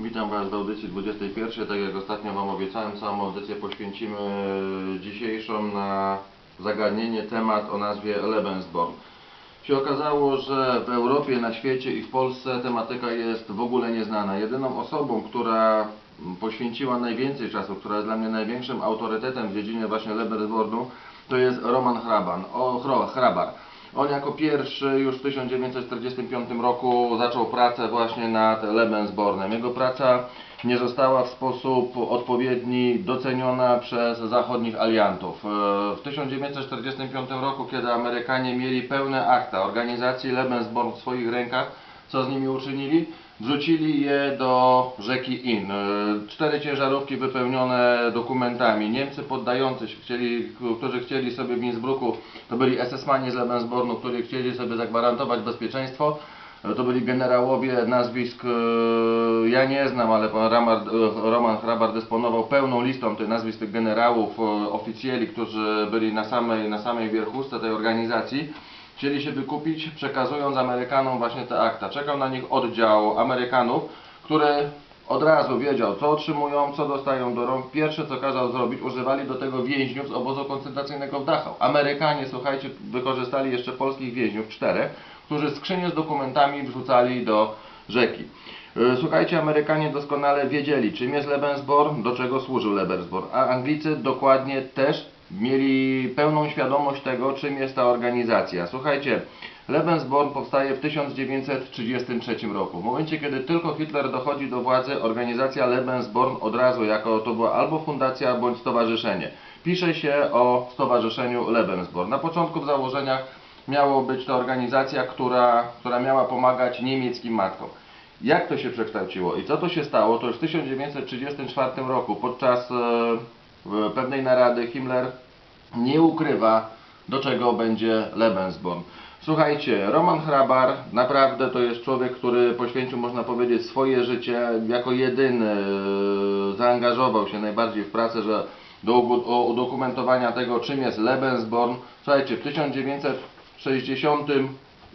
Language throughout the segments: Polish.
Witam Was w audycji 21. Tak jak ostatnio Wam obiecałem, całą audycję poświęcimy dzisiejszą na zagadnienie temat o nazwie Lebensborn. Się okazało, że w Europie, na świecie i w Polsce tematyka jest w ogóle nieznana. Jedyną osobą, która poświęciła najwięcej czasu, która jest dla mnie największym autorytetem w dziedzinie właśnie Lebensbornu, to jest Roman Hraban, o, Hrabar. On jako pierwszy już w 1945 roku zaczął pracę właśnie nad Lebensbornem. Jego praca nie została w sposób odpowiedni doceniona przez zachodnich aliantów. E, W 1945 roku, kiedy Amerykanie mieli pełne akta organizacji Lebensborn w swoich rękach, co z nimi uczynili? Wrzucili je do rzeki Inn. E, Cztery ciężarówki wypełnione dokumentami. Niemcy poddający się, chcieli, którzy chcieli sobie w Innsbrucku, to byli SS-mani z Lebensbornu, którzy chcieli sobie zagwarantować bezpieczeństwo. To byli generałowie nazwisk, e, ja nie znam, ale pan Ramar, e, Roman Hrabar dysponował pełną listą tych nazwisk tych generałów, e, oficjeli, którzy byli na samej, na samej wierchuszce tej organizacji. Chcieli się wykupić, przekazując Amerykanom właśnie te akta. Czekał na nich oddział Amerykanów, który od razu wiedział, co otrzymują, co dostają do rąk. Pierwsze, co kazał zrobić, używali do tego więźniów z obozu koncentracyjnego w Dachau. Amerykanie, słuchajcie, wykorzystali jeszcze polskich więźniów, czterech, którzy skrzynie z dokumentami wrzucali do rzeki. E, Słuchajcie, Amerykanie doskonale wiedzieli, czym jest Lebensborn, do czego służył Lebensborn, a Anglicy dokładnie też mieli pełną świadomość tego, czym jest ta organizacja. Słuchajcie, Lebensborn powstaje w 1933 roku. W momencie, kiedy tylko Hitler dochodzi do władzy, organizacja Lebensborn od razu jako to była albo fundacja, bądź stowarzyszenie. Pisze się o stowarzyszeniu Lebensborn. Na początku w założeniach miało być to organizacja, która, która miała pomagać niemieckim matkom. Jak to się przekształciło i co to się stało, to już w 1934 roku podczas e, pewnej narady Himmler nie ukrywa, do czego będzie Lebensborn. Słuchajcie, Roman Hrabar naprawdę to jest człowiek, który poświęcił, można powiedzieć, swoje życie jako jedyny, e, zaangażował się najbardziej w pracę, że do udokumentowania tego, czym jest Lebensborn. Słuchajcie, w 1960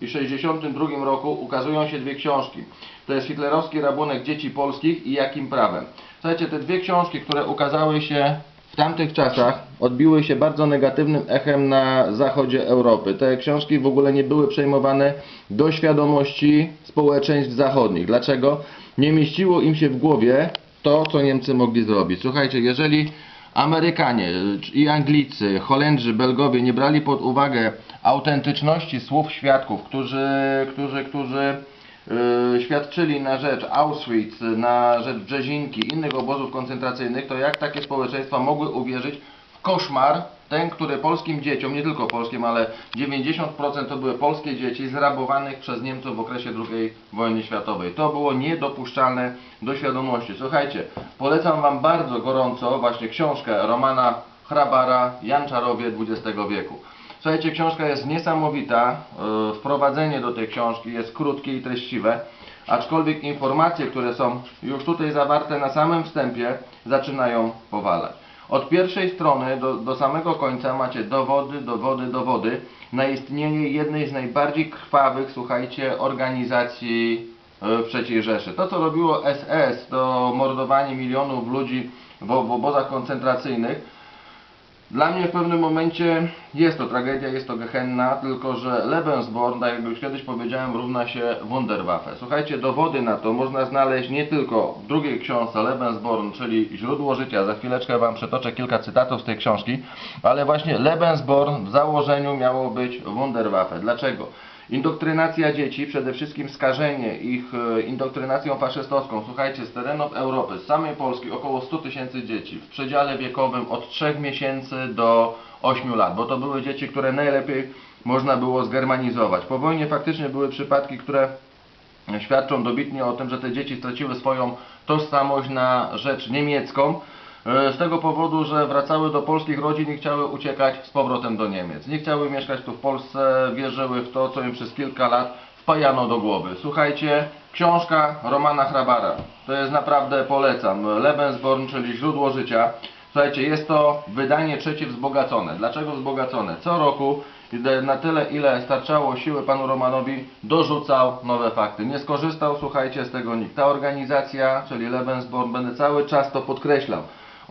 i 1962 roku ukazują się dwie książki. To jest hitlerowski rabunek dzieci polskich i jakim prawem. Słuchajcie, te dwie książki, które ukazały się w tamtych czasach, odbiły się bardzo negatywnym echem na zachodzie Europy. Te książki w ogóle nie były przejmowane do świadomości społeczeństw zachodnich. Dlaczego? Nie mieściło im się w głowie to, co Niemcy mogli zrobić. Słuchajcie, jeżeli Amerykanie i Anglicy, Holendrzy, Belgowie nie brali pod uwagę autentyczności słów świadków, którzy, którzy, którzy świadczyli na rzecz Auschwitz, na rzecz Brzezinki, innych obozów koncentracyjnych, to jak takie społeczeństwa mogły uwierzyć w koszmar, ten, który polskim dzieciom, nie tylko polskim, ale 90% to były polskie dzieci zrabowanych przez Niemców w okresie II wojny światowej. To było niedopuszczalne do świadomości. Słuchajcie, polecam Wam bardzo gorąco właśnie książkę Romana Hrabara Jan Czarowie XX wieku. Słuchajcie, książka jest niesamowita. Yy, Wprowadzenie do tej książki jest krótkie i treściwe. Aczkolwiek informacje, które są już tutaj zawarte na samym wstępie, zaczynają powalać. Od pierwszej strony do, do samego końca macie dowody, dowody, dowody na istnienie jednej z najbardziej krwawych, słuchajcie, organizacji e, w III Rzeszy. To, co robiło SS, to mordowanie milionów ludzi w, w obozach koncentracyjnych, dla mnie w pewnym momencie jest to tragedia, jest to gehenna, tylko że Lebensborn, tak jak już kiedyś powiedziałem, równa się Wunderwaffe. Słuchajcie, dowody na to można znaleźć nie tylko w drugiej książce Lebensborn, czyli Źródło Życia. Za chwileczkę Wam przytoczę kilka cytatów z tej książki, ale właśnie Lebensborn w założeniu miało być Wunderwaffe. Dlaczego? Indoktrynacja dzieci, przede wszystkim skażenie ich e, indoktrynacją faszystowską. Słuchajcie, z terenów Europy, z samej Polski około 100 tysięcy dzieci w przedziale wiekowym od 3 miesięcy do 8 lat, bo to były dzieci, które najlepiej można było zgermanizować. Po wojnie faktycznie były przypadki, które świadczą dobitnie o tym, że te dzieci straciły swoją tożsamość na rzecz niemiecką. E, Z tego powodu, że wracały do polskich rodzin i chciały uciekać z powrotem do Niemiec. Nie chciały mieszkać tu w Polsce, wierzyły w to, co im przez kilka lat wpajano do głowy. Słuchajcie, książka Romana Hrabara. To jest naprawdę polecam. Lebensborn, czyli źródło życia. Słuchajcie, jest to wydanie trzecie wzbogacone. Dlaczego wzbogacone? Co roku Na tyle, ile starczało siły panu Romanowi, dorzucał nowe fakty. Nie skorzystał, słuchajcie, z tego nikt. Ta organizacja, czyli Lebensborn, będę cały czas to podkreślał.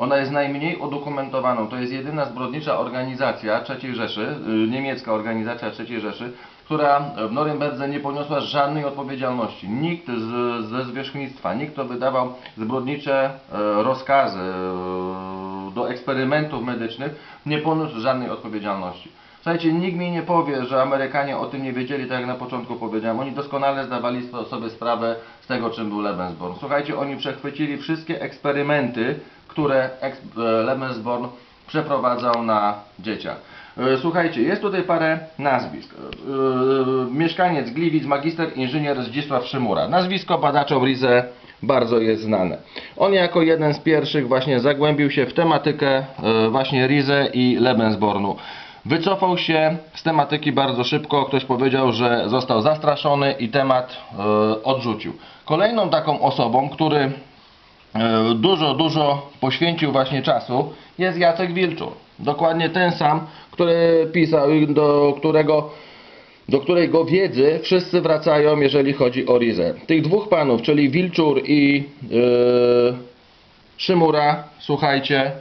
Ona jest najmniej udokumentowaną. To jest jedyna zbrodnicza organizacja III Rzeszy, y, niemiecka organizacja III Rzeszy, która w Norymberdze nie poniosła żadnej odpowiedzialności. Nikt z, ze zwierzchnictwa, nikt, kto wydawał zbrodnicze e, rozkazy e, do eksperymentów medycznych, nie poniósł żadnej odpowiedzialności. Słuchajcie, nikt mi nie powie, że Amerykanie o tym nie wiedzieli, tak jak na początku powiedziałem. Oni doskonale zdawali sobie sprawę z tego, czym był Lebensborn. Słuchajcie, oni przechwycili wszystkie eksperymenty, które e, Lebensborn przeprowadzał na dzieciach. E, Słuchajcie, jest tutaj parę nazwisk. E, Mieszkaniec Gliwic, magister inżynier Zdzisław Szymura. Nazwisko badaczom Rize bardzo jest znane. On jako jeden z pierwszych właśnie zagłębił się w tematykę właśnie Rize i Lebensbornu. Wycofał się z tematyki bardzo szybko. Ktoś powiedział, że został zastraszony i temat odrzucił. Kolejną taką osobą, który dużo, dużo poświęcił właśnie czasu, jest Jacek Wilczur. Dokładnie ten sam, który pisał, do którego, do którego wiedzy wszyscy wracają, jeżeli chodzi o Rizę. Tych dwóch panów, czyli Wilczur i yy, Szymura, słuchajcie,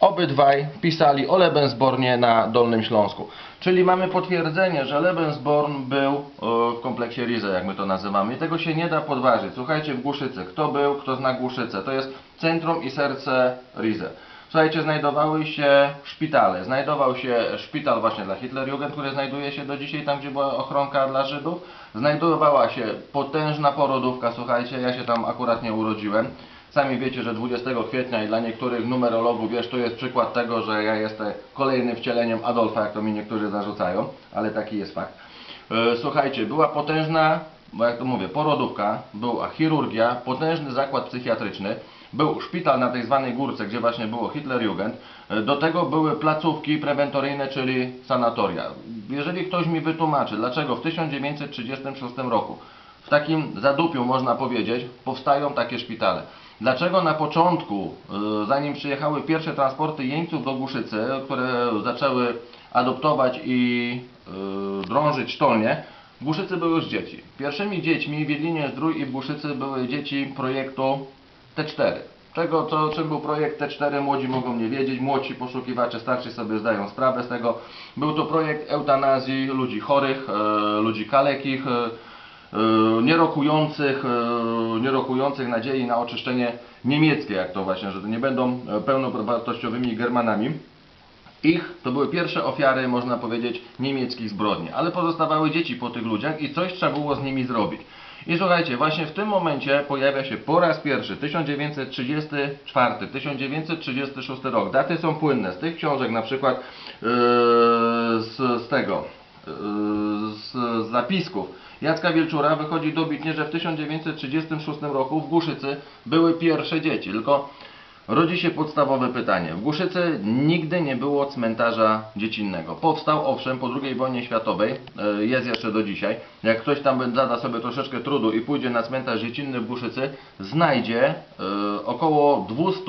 obydwaj pisali o Lebensbornie na Dolnym Śląsku. Czyli mamy potwierdzenie, że Lebensborn był e, w kompleksie Rize, jak my to nazywamy. I tego się nie da podważyć. Słuchajcie, w Głuszycy. Kto był, kto zna Głuszycę? To jest centrum i serce Rize. Słuchajcie, znajdowały się szpitale. Znajdował się szpital właśnie dla Hitlerjugend, który znajduje się do dzisiaj tam, gdzie była ochronka dla Żydów. Znajdowała się potężna porodówka, słuchajcie, ja się tam akurat nie urodziłem. Sami wiecie, że 20 kwietnia i dla niektórych numerologów, wiesz, to jest przykład tego, że ja jestem kolejnym wcieleniem Adolfa, jak to mi niektórzy zarzucają, ale taki jest fakt. E, Słuchajcie, była potężna, bo jak to mówię, porodówka, była chirurgia, potężny zakład psychiatryczny, był szpital na tej zwanej górce, gdzie właśnie było Hitlerjugend. E, Do tego były placówki prewentoryjne, czyli sanatoria. Jeżeli ktoś mi wytłumaczy, dlaczego w 1936 roku w takim zadupiu, można powiedzieć, powstają takie szpitale. Dlaczego na początku, y, zanim przyjechały pierwsze transporty jeńców do Głuszycy, które zaczęły adoptować i y, drążyć sztolnie, w Głuszycy były już dzieci. Pierwszymi dziećmi w Jedlinie Zdrój i w Głuszycy były dzieci projektu T4. Czego, co, czym był projekt T4, młodzi mogą nie wiedzieć, młodsi poszukiwacze, starsi sobie zdają sprawę z tego. Był to projekt eutanazji ludzi chorych, e, ludzi kalekich, nierokujących, e, nierokujących nadziei na oczyszczenie niemieckie, jak to właśnie, że to nie będą e, pełnowartościowymi Germanami. Ich to były pierwsze ofiary, można powiedzieć, niemieckich zbrodni, ale pozostawały dzieci po tych ludziach i coś trzeba było z nimi zrobić. I słuchajcie, właśnie w tym momencie pojawia się po raz pierwszy 1934, 1936 rok. Daty są płynne z tych książek, na przykład yy, z, z tego, z, zapisków. Jacka Wielczura wychodzi dobitnie, że w 1936 roku w Głuszycy były pierwsze dzieci. Tylko rodzi się podstawowe pytanie. W Głuszycy nigdy nie było cmentarza dziecinnego. Powstał owszem po II wojnie światowej, e, jest jeszcze do dzisiaj. Jak ktoś tam zada sobie troszeczkę trudu i pójdzie na cmentarz dziecinny w Głuszycy, znajdzie e, około 200,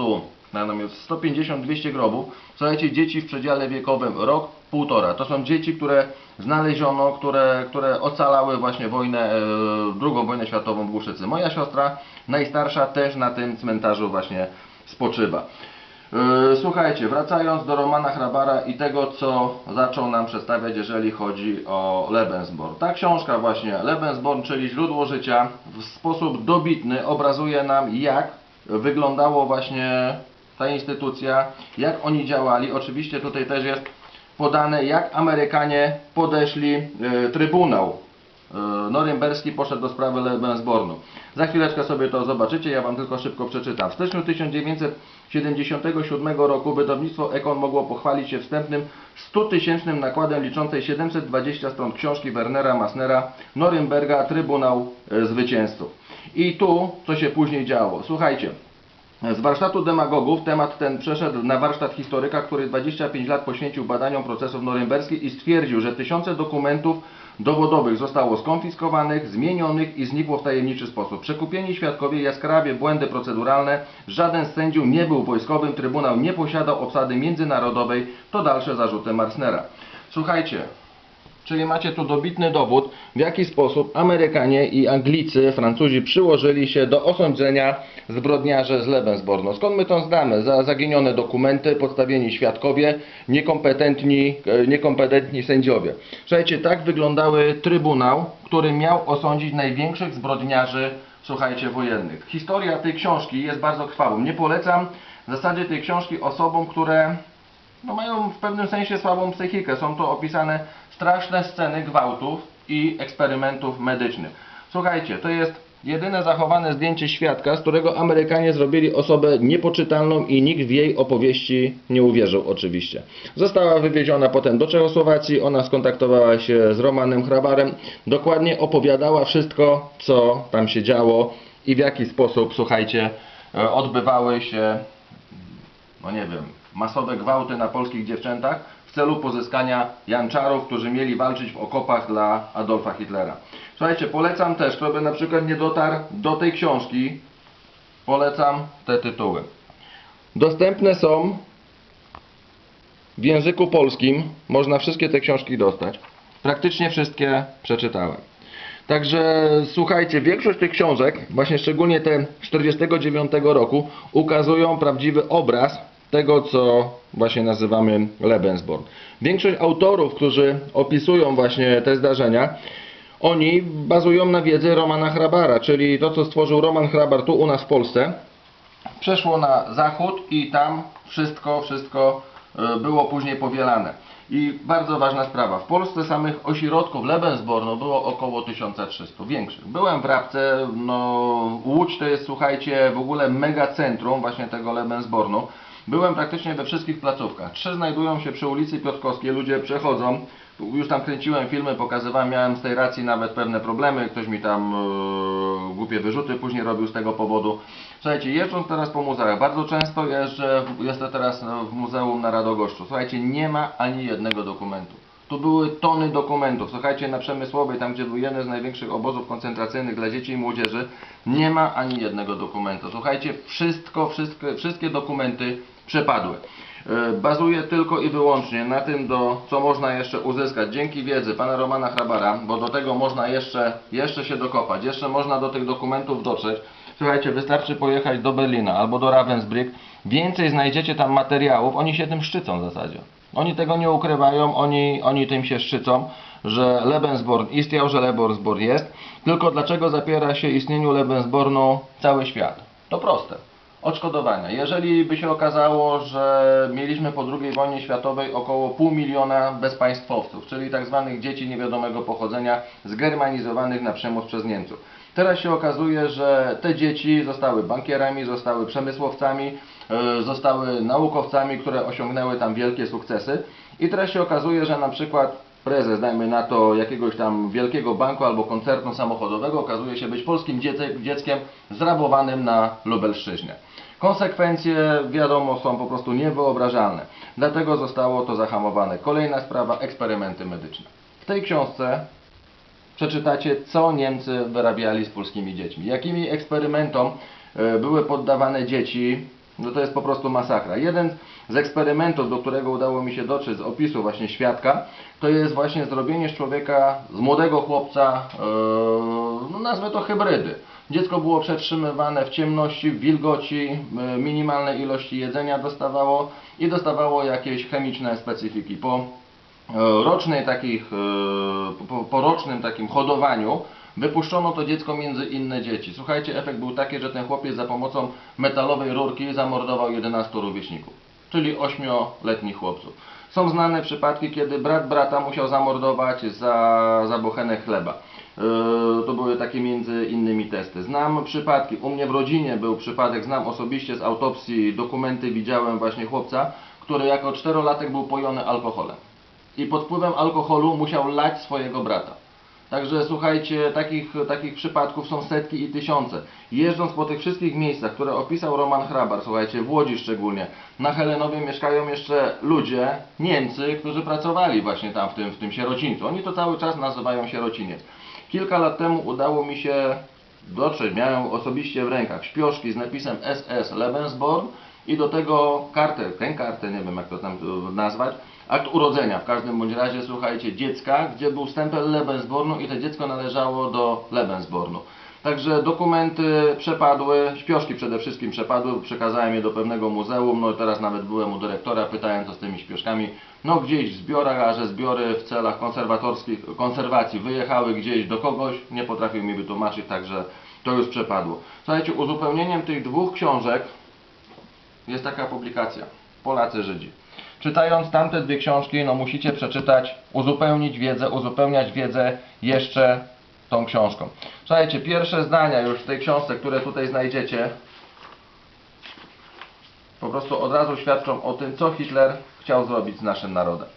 na nam jest 150-200 grobów. Słuchajcie, dzieci w przedziale wiekowym rok, półtora. To są dzieci, które znaleziono, które, które ocalały właśnie wojnę, e, drugą wojnę światową w Głuszycy. Moja siostra, najstarsza, też na tym cmentarzu właśnie spoczywa. E, Słuchajcie, wracając do Romana Hrabara i tego, co zaczął nam przedstawiać, jeżeli chodzi o Lebensborn. Ta książka właśnie, Lebensborn, czyli źródło życia, w sposób dobitny obrazuje nam, jak wyglądało właśnie ta instytucja, jak oni działali. Oczywiście tutaj też jest podane, jak Amerykanie podeszli e, Trybunał e, norymberski poszedł do sprawy Lebensbornu. Za chwileczkę sobie to zobaczycie, ja Wam tylko szybko przeczytam. W styczniu 1977 roku wydawnictwo Ekon mogło pochwalić się wstępnym 100-tysięcznym nakładem liczącej 720 stron książki Wernera Masnera Norymberga Trybunał e, Zwycięzców. I tu, co się później działo. Słuchajcie, z warsztatu demagogów temat ten przeszedł na warsztat historyka, który 25 lat poświęcił badaniom procesów norymberskich i stwierdził, że tysiące dokumentów dowodowych zostało skonfiskowanych, zmienionych i znikło w tajemniczy sposób. Przekupieni świadkowie, jaskrawie błędy proceduralne, żaden z sędziów nie był wojskowym, Trybunał nie posiadał obsady międzynarodowej, to dalsze zarzuty Marsnera. Słuchajcie, Czyli macie tu dobitny dowód, w jaki sposób Amerykanie i Anglicy, Francuzi przyłożyli się do osądzenia zbrodniarzy z Lebensborn. Skąd my to znamy? Za zaginione dokumenty, podstawieni świadkowie, niekompetentni, e, niekompetentni sędziowie. Słuchajcie, tak wyglądały trybunał, który miał osądzić największych zbrodniarzy, słuchajcie, wojennych. Historia tej książki jest bardzo krwawą. Nie polecam w zasadzie tej książki osobom, które no mają w pewnym sensie słabą psychikę. Są to opisane straszne sceny gwałtów i eksperymentów medycznych. Słuchajcie, to jest jedyne zachowane zdjęcie świadka, z którego Amerykanie zrobili osobę niepoczytalną i nikt w jej opowieści nie uwierzył oczywiście. Została wywieziona potem do Czechosłowacji, ona skontaktowała się z Romanem Hrabarem, dokładnie opowiadała wszystko, co tam się działo i w jaki sposób, słuchajcie, e, odbywały się no nie wiem, masowe gwałty na polskich dziewczętach w celu pozyskania janczarów, którzy mieli walczyć w okopach dla Adolfa Hitlera. Słuchajcie, polecam też, kto by na przykład nie dotarł do tej książki, polecam te tytuły. Dostępne są w języku polskim, można wszystkie te książki dostać. Praktycznie wszystkie przeczytałem. Także słuchajcie, większość tych książek, właśnie szczególnie te 49 roku, ukazują prawdziwy obraz tego, co właśnie nazywamy Lebensborn. Większość autorów, którzy opisują właśnie te zdarzenia, oni bazują na wiedzy Romana Hrabara, czyli to, co stworzył Roman Hrabar tu u nas w Polsce, przeszło na zachód i tam wszystko, wszystko e, było później powielane. I bardzo ważna sprawa, w Polsce samych ośrodków Lebensbornu było około 1300, większych. Byłem w Rabce, no Łódź to jest słuchajcie w ogóle mega centrum właśnie tego Lebensbornu. Byłem praktycznie we wszystkich placówkach. Trzy znajdują się przy ulicy Piotrkowskiej, ludzie przechodzą. Już tam kręciłem filmy, pokazywałem, miałem z tej racji nawet pewne problemy. Ktoś mi tam e, głupie wyrzuty później robił z tego powodu. Słuchajcie, jeżdżąc teraz po muzeach, bardzo często jeżdżę, jestem teraz no, w muzeum na Radogoszczu. Słuchajcie, nie ma ani jednego dokumentu. Tu były tony dokumentów. Słuchajcie, na Przemysłowej, tam gdzie był jeden z największych obozów koncentracyjnych dla dzieci i młodzieży, nie ma ani jednego dokumentu. Słuchajcie, wszystko, wszystkie dokumenty przepadły. E, Bazuje tylko i wyłącznie na tym, do, co można jeszcze uzyskać dzięki wiedzy pana Romana Hrabara, bo do tego można jeszcze, jeszcze się dokopać, jeszcze można do tych dokumentów dotrzeć. Słuchajcie, wystarczy pojechać do Berlina albo do Ravensbrück, więcej znajdziecie tam materiałów, oni się tym szczycą w zasadzie. Oni tego nie ukrywają, oni, oni tym się szczycą, że Lebensborn istniał, że Lebensborn jest. Tylko dlaczego zapiera się istnieniu Lebensbornu cały świat? To proste. Odszkodowania. Jeżeli by się okazało, że mieliśmy po II wojnie światowej około pół miliona bezpaństwowców, czyli tak zwanych dzieci niewiadomego pochodzenia, zgermanizowanych na przemoc przez Niemców. Teraz się okazuje, że te dzieci zostały bankierami, zostały przemysłowcami, e, zostały naukowcami, które osiągnęły tam wielkie sukcesy. I teraz się okazuje, że na przykład prezes, dajmy na to jakiegoś tam wielkiego banku albo koncernu samochodowego, okazuje się być polskim dzieckiem zrabowanym na Lubelszczyźnie. Konsekwencje, wiadomo, są po prostu niewyobrażalne. Dlatego zostało to zahamowane. Kolejna sprawa, eksperymenty medyczne. W tej książce przeczytacie, co Niemcy wyrabiali z polskimi dziećmi. Jakimi eksperymentom e, były poddawane dzieci, no to jest po prostu masakra. Jeden z eksperymentów, do którego udało mi się dotrzeć z opisu właśnie świadka, to jest właśnie zrobienie z człowieka, z młodego chłopca, e, no nazwę to hybrydy. Dziecko było przetrzymywane w ciemności, w wilgoci, e, minimalne ilości jedzenia dostawało i dostawało jakieś chemiczne specyfiki. Po e, rocznej takich, po, po rocznym takim hodowaniu wypuszczono to dziecko między inne dzieci. Słuchajcie, efekt był taki, że ten chłopiec za pomocą metalowej rurki zamordował 11 rówieśników, czyli 8-letnich chłopców. Są znane przypadki, kiedy brat brata musiał zamordować za, za bochenę chleba. E, To były takie między innymi testy. Znam przypadki, u mnie w rodzinie był przypadek, znam osobiście z autopsji dokumenty, widziałem właśnie chłopca, który jako czterolatek był pojony alkoholem i pod wpływem alkoholu musiał lać swojego brata. Także słuchajcie, takich, takich przypadków są setki i tysiące. Jeżdżąc po tych wszystkich miejscach, które opisał Roman Hrabar, słuchajcie, w Łodzi szczególnie, na Helenowie mieszkają jeszcze ludzie, Niemcy, którzy pracowali właśnie tam w tym, w tym sierocińcu. Oni to cały czas nazywają sierociniec. Kilka lat temu udało mi się dotrzeć, miałem osobiście w rękach śpioszki z napisem SS Lebensborn i do tego kartę, tę kartę, nie wiem jak to tam e, nazwać, akt urodzenia w każdym bądź razie, słuchajcie, dziecka, gdzie był stempel Lebensbornu i to dziecko należało do Lebensbornu. Także dokumenty przepadły, śpioszki przede wszystkim przepadły, przekazałem je do pewnego muzeum, no i teraz nawet byłem u dyrektora, pytałem co z tymi śpioszkami. No gdzieś w zbiorach, a że zbiory w celach konserwatorskich, konserwacji wyjechały gdzieś do kogoś, nie potrafił mi wytłumaczyć, także to już przepadło. Słuchajcie, uzupełnieniem tych dwóch książek jest taka publikacja. Polacy Żydzi. Czytając tamte dwie książki, no musicie przeczytać, uzupełnić wiedzę, uzupełniać wiedzę jeszcze tą książką. Słuchajcie, pierwsze zdania już w tej książce, które tutaj znajdziecie, po prostu od razu świadczą o tym, co Hitler chciał zrobić z naszym narodem.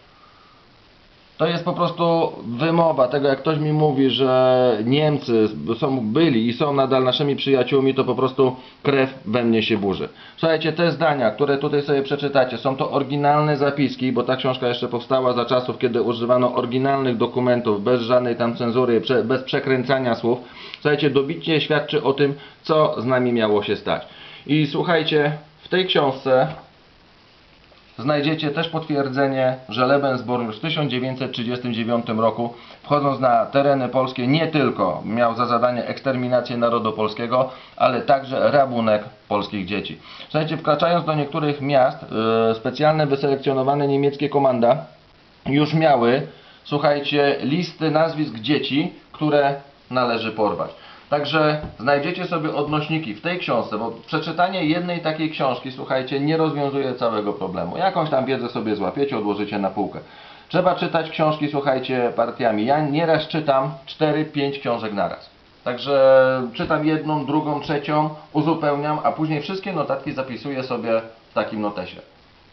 To jest po prostu wymowa tego, jak ktoś mi mówi, że Niemcy są, byli i są nadal naszymi przyjaciółmi, to po prostu krew we mnie się burzy. Słuchajcie, te zdania, które tutaj sobie przeczytacie, są to oryginalne zapiski, bo ta książka jeszcze powstała za czasów, kiedy używano oryginalnych dokumentów, bez żadnej tam cenzury, bez przekręcania słów. Słuchajcie, dobicie świadczy o tym, co z nami miało się stać. I słuchajcie, w tej książce znajdziecie też potwierdzenie, że Lebensborn już w 1939 roku, wchodząc na tereny polskie, nie tylko miał za zadanie eksterminację narodu polskiego, ale także rabunek polskich dzieci. Słuchajcie, wkraczając do niektórych miast, yy, specjalne wyselekcjonowane niemieckie komanda już miały, słuchajcie, listy nazwisk dzieci, które należy porwać. Także znajdziecie sobie odnośniki w tej książce, bo przeczytanie jednej takiej książki, słuchajcie, nie rozwiązuje całego problemu. Jakąś tam wiedzę sobie złapiecie, odłożycie na półkę. Trzeba czytać książki, słuchajcie, partiami. Ja nieraz czytam 4-5 książek naraz. Także czytam jedną, drugą, trzecią, uzupełniam, a później wszystkie notatki zapisuję sobie w takim notesie.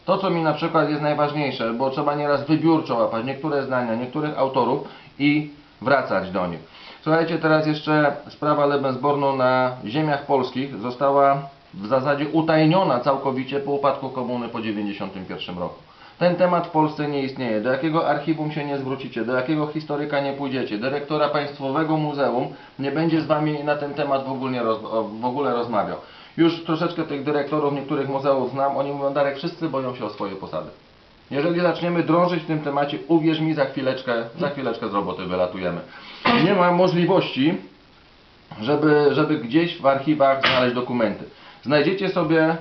To, co mi na przykład jest najważniejsze, bo trzeba nieraz wybiórczo łapać niektóre zdania, niektórych autorów i wracać do nich. Słuchajcie, teraz jeszcze sprawa Lebensbornu na ziemiach polskich została w zasadzie utajniona całkowicie po upadku komuny po 1991 roku. Ten temat w Polsce nie istnieje. Do jakiego archiwum się nie zwrócicie, do jakiego historyka nie pójdziecie, dyrektora Państwowego Muzeum nie będzie z Wami na ten temat w ogóle, roz, w ogóle rozmawiał. Już troszeczkę tych dyrektorów niektórych muzeów znam, oni mówią, Darek, wszyscy boją się o swoje posady. Jeżeli zaczniemy drążyć w tym temacie, uwierz mi, za chwileczkę, za chwileczkę z roboty wylatujemy. Nie ma możliwości, żeby, żeby gdzieś w archiwach znaleźć dokumenty. Znajdziecie sobie,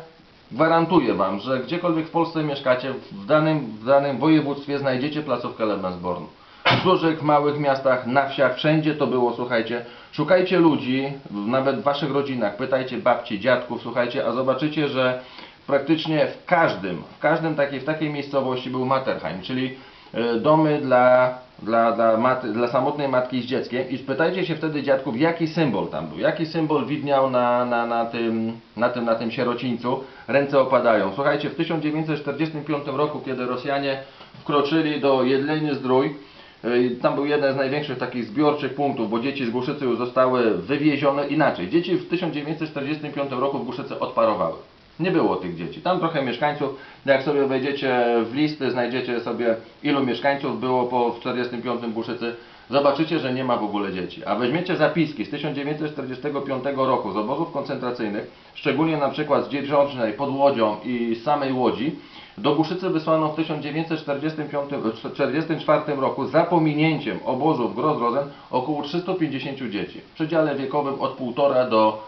gwarantuję Wam, że gdziekolwiek w Polsce mieszkacie, w danym, w danym województwie znajdziecie placówkę Lebensborn. W dużych, małych miastach, na wsiach, wszędzie to było, słuchajcie. Szukajcie ludzi, nawet w Waszych rodzinach, pytajcie babci, dziadków, słuchajcie, a zobaczycie, że praktycznie w każdym, w każdym takiej, w takiej miejscowości był Materheim, czyli e, domy dla, dla, dla, mat, dla samotnej matki z dzieckiem i spytajcie się wtedy dziadków, jaki symbol tam był, jaki symbol widniał na, na, na, tym, na, tym, na tym sierocińcu, ręce opadają. Słuchajcie, w 1945 roku, kiedy Rosjanie wkroczyli do Jedleni Zdrój, y, tam był jeden z największych takich zbiorczych punktów, bo dzieci z Głuszycy już zostały wywiezione inaczej. Dzieci w 1945 roku w Głuszycy odparowały. Nie było tych dzieci. Tam trochę mieszkańców. Jak sobie wejdziecie w listy, znajdziecie sobie ilu mieszkańców było po 1945 Głuszycy. Zobaczycie, że nie ma w ogóle dzieci. A weźmiecie zapiski z 1945 roku z obozów koncentracyjnych, szczególnie na przykład z Dzierżącznej, pod Łodzią i z samej Łodzi, do Głuszycy wysłano w 1944 roku za pominięciem obozów Gross-Rosen około 350 dzieci w przedziale wiekowym od 1,5 do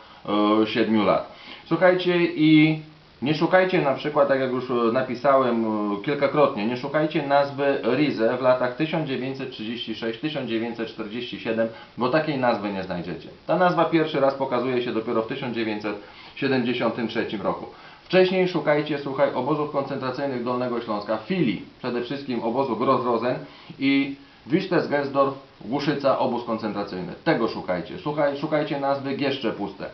e, 7 lat. Słuchajcie i nie szukajcie na przykład, tak jak już e, napisałem e, kilkakrotnie, nie szukajcie nazwy Rize w latach 1936-1947, bo takiej nazwy nie znajdziecie. Ta nazwa pierwszy raz pokazuje się dopiero w 1973 roku. Wcześniej szukajcie, słuchaj, obozów koncentracyjnych Dolnego Śląska, filii, przede wszystkim obozu Gross-Rosen i Wisztesgersdorf, Głuszyca, obóz koncentracyjny. Tego szukajcie. Szukaj, szukajcie nazwy Gieszcze Puste.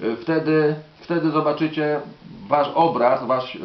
Y, Wtedy, wtedy zobaczycie wasz obraz, wasz yy,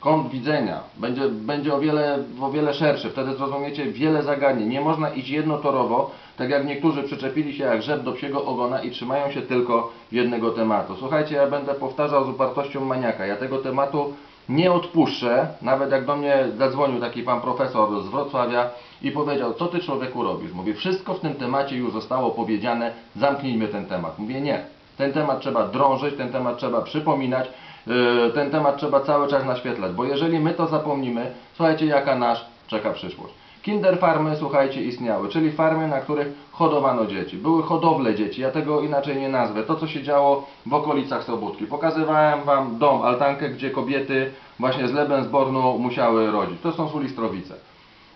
kąt widzenia będzie, będzie o, wiele, o wiele szerszy. Wtedy zrozumiecie wiele zagadnień. Nie można iść jednotorowo, tak jak niektórzy przyczepili się jak rzep do psiego ogona i trzymają się tylko jednego tematu. Słuchajcie, ja będę powtarzał z upartością maniaka. Ja tego tematu nie odpuszczę, nawet jak do mnie zadzwonił taki pan profesor z Wrocławia i powiedział, co ty człowieku robisz? Mówię, wszystko w tym temacie już zostało powiedziane, zamknijmy ten temat. Mówię, nie. Ten temat trzeba drążyć, ten temat trzeba przypominać, yy, ten temat trzeba cały czas naświetlać, bo jeżeli my to zapomnimy, słuchajcie, jaka nasz czeka przyszłość. Kinder farmy, słuchajcie, istniały, czyli farmy, na których hodowano dzieci. Były hodowle dzieci, ja tego inaczej nie nazwę. To, co się działo w okolicach Sobótki. Pokazywałem Wam dom, altankę, gdzie kobiety właśnie z Lebensbornu musiały rodzić. To są Sulistrowice.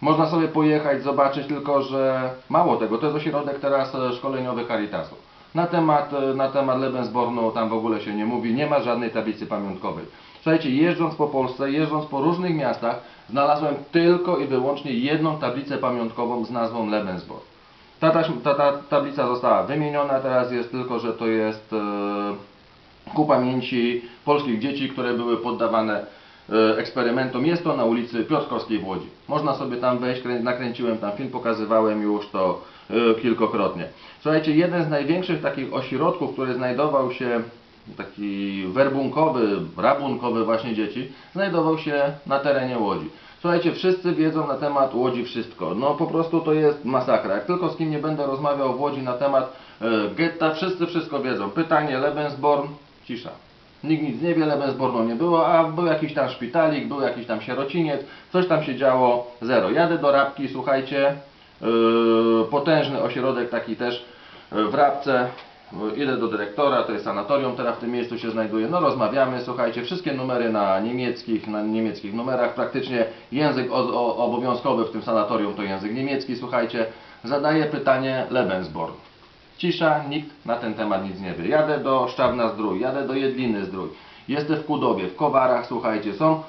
Można sobie pojechać, zobaczyć, tylko że mało tego, to jest ośrodek teraz e, szkoleniowy Caritasu. Na temat, e, na temat Lebensbornu tam w ogóle się nie mówi, nie ma żadnej tablicy pamiątkowej. Słuchajcie, jeżdżąc po Polsce, jeżdżąc po różnych miastach, znalazłem tylko i wyłącznie jedną tablicę pamiątkową z nazwą Lebensborn. Ta, ta, ta tablica została wymieniona, teraz jest tylko, że to jest e, ku pamięci polskich dzieci, które były poddawane e, eksperymentom. Jest to na ulicy Piotrkowskiej w Łodzi. Można sobie tam wejść, krę- nakręciłem tam film, pokazywałem już to e, kilkokrotnie. Słuchajcie, jeden z największych takich ośrodków, który znajdował się taki werbunkowy, rabunkowy właśnie dzieci, znajdował się na terenie Łodzi. Słuchajcie, wszyscy wiedzą na temat Łodzi wszystko. No po prostu to jest masakra. Jak tylko z kim nie będę rozmawiał w Łodzi na temat e, getta, wszyscy wszystko wiedzą. Pytanie Lebensborn, cisza. Nikt nic nie wie, Lebensbornu nie było, a był jakiś tam szpitalik, był jakiś tam sierociniec, coś tam się działo, zero. Jadę do Rabki, słuchajcie, yy, potężny ośrodek taki też yy, w Rabce, idę do dyrektora, to jest sanatorium, teraz w tym miejscu się znajduje, no rozmawiamy, słuchajcie, wszystkie numery na niemieckich, na niemieckich numerach, praktycznie język o, o, obowiązkowy w tym sanatorium to język niemiecki, słuchajcie, zadaję pytanie Lebensborn. Cisza, nikt na ten temat nic nie wie. Jadę do Szczawna Zdrój, jadę do Jedliny Zdrój, jestem w Kudowie, w Kowarach, słuchajcie, są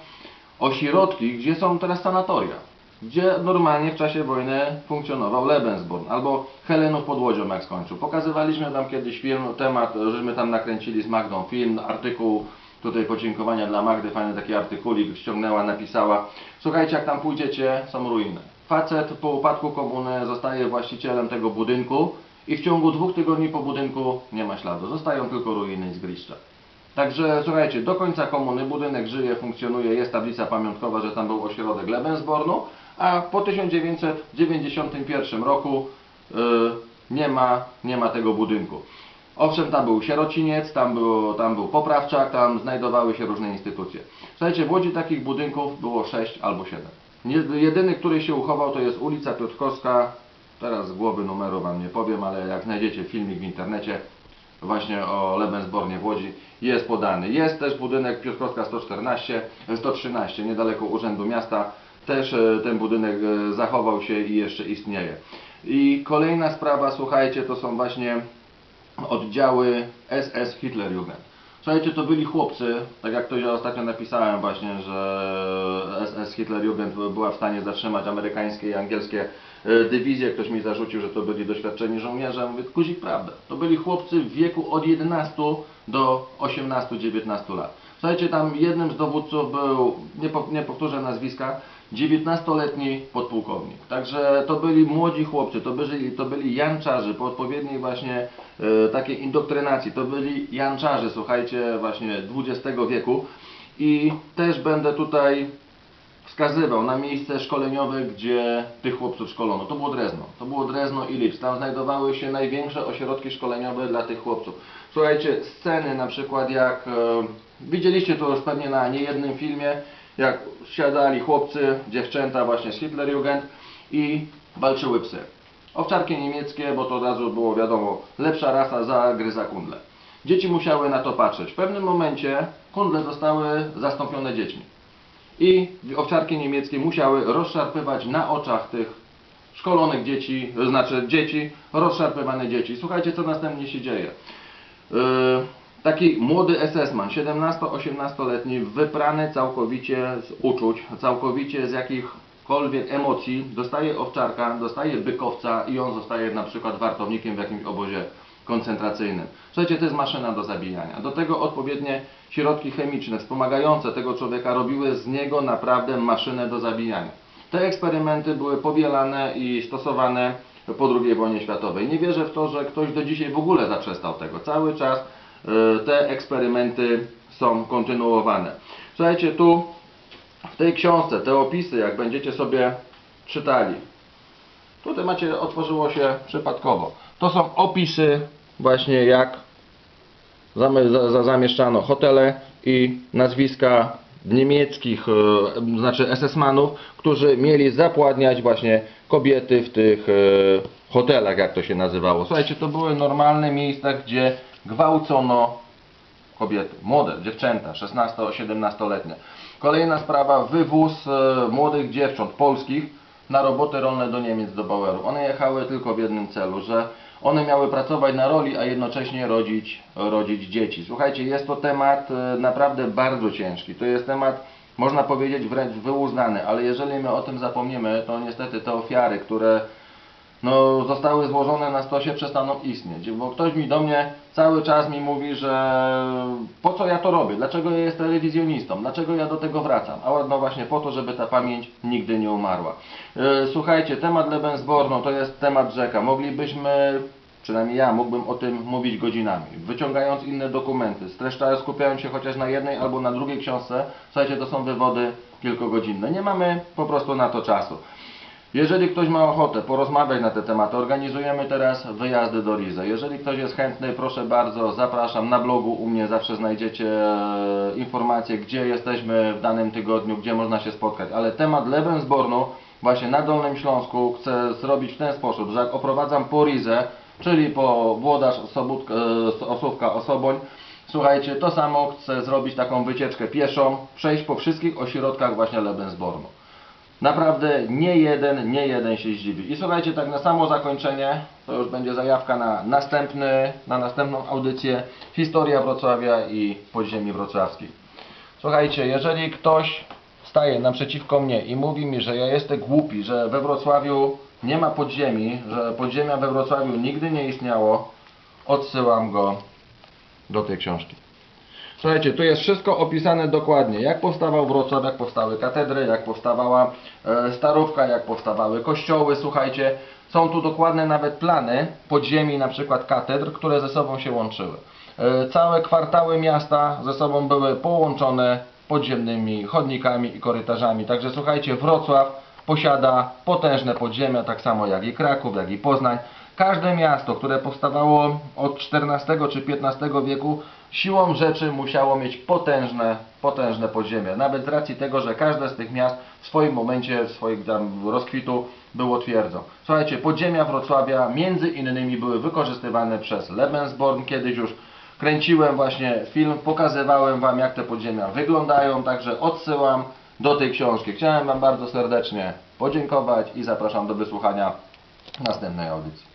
ośrodki, gdzie są teraz sanatoria, gdzie normalnie w czasie wojny funkcjonował Lebensborn, albo Helenów pod Łodzią jak skończył. Pokazywaliśmy tam kiedyś film, temat, żeśmy tam nakręcili z Magdą film, artykuł, tutaj podziękowania dla Magdy, fajny taki artykulik ściągnęła, napisała. Słuchajcie, jak tam pójdziecie, są ruiny. Facet po upadku komuny zostaje właścicielem tego budynku i w ciągu dwóch tygodni po budynku nie ma śladu. Zostają tylko ruiny i zgliszcza. Także słuchajcie, do końca komuny budynek żyje, funkcjonuje, jest tablica pamiątkowa, że tam był ośrodek Lebensbornu, a po 1991 roku y, nie, ma, nie ma tego budynku. Owszem, tam był sierociniec, tam, było, tam był poprawczak, tam znajdowały się różne instytucje. Słuchajcie, w Łodzi takich budynków było 6 albo 7. Nie, jedyny, który się uchował, to jest ulica Piotrkowska. Teraz z głowy numeru Wam nie powiem, ale jak znajdziecie filmik w internecie, właśnie o Lebensbornie w Łodzi jest podany. Jest też budynek Piotrkowska 114, 113, niedaleko Urzędu Miasta. Też e, ten budynek e, zachował się i jeszcze istnieje. I kolejna sprawa, słuchajcie, to są właśnie oddziały SS Hitlerjugend. Słuchajcie, to byli chłopcy, tak jak to ja ostatnio napisałem właśnie, że SS Hitlerjugend była w stanie zatrzymać amerykańskie i angielskie e, dywizje. Ktoś mi zarzucił, że to byli doświadczeni żołnierze. Ja Mówię, kuzik, prawda. To byli chłopcy w wieku od 11 do 18-19 lat. Słuchajcie, tam jednym z dowódców był, nie, po, nie powtórzę nazwiska, 19-letni podpułkownik. Także to byli młodzi chłopcy, to byli, to byli janczarzy po odpowiedniej właśnie e, takiej indoktrynacji. To byli janczarzy, słuchajcie, właśnie XX wieku. I też będę tutaj wskazywał na miejsce szkoleniowe, gdzie tych chłopców szkolono. To było Drezno. To było Drezno i Lipsk. Tam znajdowały się największe ośrodki szkoleniowe dla tych chłopców. Słuchajcie, sceny na przykład jak... E, widzieliście to już pewnie na niejednym filmie, jak siadali chłopcy, dziewczęta właśnie z Hitlerjugend i walczyły psy. Owczarki niemieckie, bo to od razu było wiadomo, lepsza rasa zagryza kundle. Dzieci musiały na to patrzeć. W pewnym momencie kundle zostały zastąpione dziećmi. I owczarki niemieckie musiały rozszarpywać na oczach tych szkolonych dzieci, znaczy dzieci, rozszarpywane dzieci. Słuchajcie, co następnie się dzieje. Yy, taki młody SS-man, 17-18-letni, wyprany całkowicie z uczuć, całkowicie z jakichkolwiek emocji, dostaje owczarka, dostaje bykowca i on zostaje na przykład wartownikiem w jakimś obozie koncentracyjnym. Słuchajcie, to jest maszyna do zabijania. Do tego odpowiednie środki chemiczne wspomagające tego człowieka robiły z niego naprawdę maszynę do zabijania. Te eksperymenty były powielane i stosowane po II wojnie światowej. Nie wierzę w to, że ktoś do dzisiaj w ogóle zaprzestał tego. Cały czas te eksperymenty są kontynuowane. Słuchajcie, tu w tej książce, te opisy, jak będziecie sobie czytali, Tutaj macie, otworzyło się przypadkowo. To są opisy właśnie jak zamieszczano hotele i nazwiska niemieckich, e, znaczy SS-manów, którzy mieli zapładniać właśnie kobiety w tych e, hotelach, jak to się nazywało. Słuchajcie, to były normalne miejsca, gdzie gwałcono kobiety, młode, dziewczęta, 16-17-letnie. Kolejna sprawa, wywóz e, młodych dziewcząt polskich na roboty rolne do Niemiec, do Baueru. One jechały tylko w jednym celu, że one miały pracować na roli, a jednocześnie rodzić, rodzić dzieci. Słuchajcie, jest to temat e, naprawdę bardzo ciężki. To jest temat, można powiedzieć, wręcz wyuznany, ale jeżeli my o tym zapomnimy, to niestety te ofiary, które no, zostały złożone na stosie, przestaną istnieć. Bo ktoś mi do mnie cały czas mi mówi, że po co ja to robię, dlaczego ja jestem telewizjonistą, dlaczego ja do tego wracam. A no właśnie po to, żeby ta pamięć nigdy nie umarła. E, Słuchajcie, temat Lebensborn to jest temat rzeka. Moglibyśmy, przynajmniej ja mógłbym o tym mówić godzinami. Wyciągając inne dokumenty, streszczając, skupiając się chociaż na jednej albo na drugiej książce, słuchajcie, to są wywody kilkugodzinne. Nie mamy po prostu na to czasu. Jeżeli ktoś ma ochotę porozmawiać na te tematy, organizujemy teraz wyjazdy do Rize. Jeżeli ktoś jest chętny, proszę bardzo, zapraszam na blogu. U mnie zawsze znajdziecie e, informacje, gdzie jesteśmy w danym tygodniu, gdzie można się spotkać. Ale temat Lebensbornu właśnie na Dolnym Śląsku chcę zrobić w ten sposób, że jak oprowadzam po Rizę, czyli po Włodarz, Sobótka, e, Osówka, Osoboń, słuchajcie, to samo chcę zrobić taką wycieczkę pieszą, przejść po wszystkich ośrodkach właśnie Lebensbornu. Naprawdę nie jeden, nie jeden się zdziwi. I słuchajcie, tak na samo zakończenie, to już będzie zajawka na następny, na następną audycję Historia Wrocławia i podziemi wrocławskich. Słuchajcie, jeżeli ktoś staje naprzeciwko mnie i mówi mi, że ja jestem głupi, że we Wrocławiu nie ma podziemi, że podziemia we Wrocławiu nigdy nie istniało, odsyłam go do tej książki. Słuchajcie, tu jest wszystko opisane dokładnie, jak powstawał Wrocław, jak powstały katedry, jak powstawała e, Starówka, jak powstawały kościoły, słuchajcie, są tu dokładne nawet plany podziemi na przykład katedr, które ze sobą się łączyły. E, całe kwartały miasta ze sobą były połączone podziemnymi chodnikami i korytarzami, także słuchajcie, Wrocław posiada potężne podziemia, tak samo jak i Kraków, jak i Poznań. Każde miasto, które powstawało od XIV czy XV wieku, siłą rzeczy musiało mieć potężne, potężne podziemia. Nawet z racji tego, że każde z tych miast w swoim momencie, w swoim tam rozkwitu było twierdzą. Słuchajcie, podziemia Wrocławia między innymi były wykorzystywane przez Lebensborn. Kiedyś już kręciłem właśnie film, pokazywałem Wam jak te podziemia wyglądają, także odsyłam do tej książki. Chciałem Wam bardzo serdecznie podziękować i zapraszam do wysłuchania następnej audycji.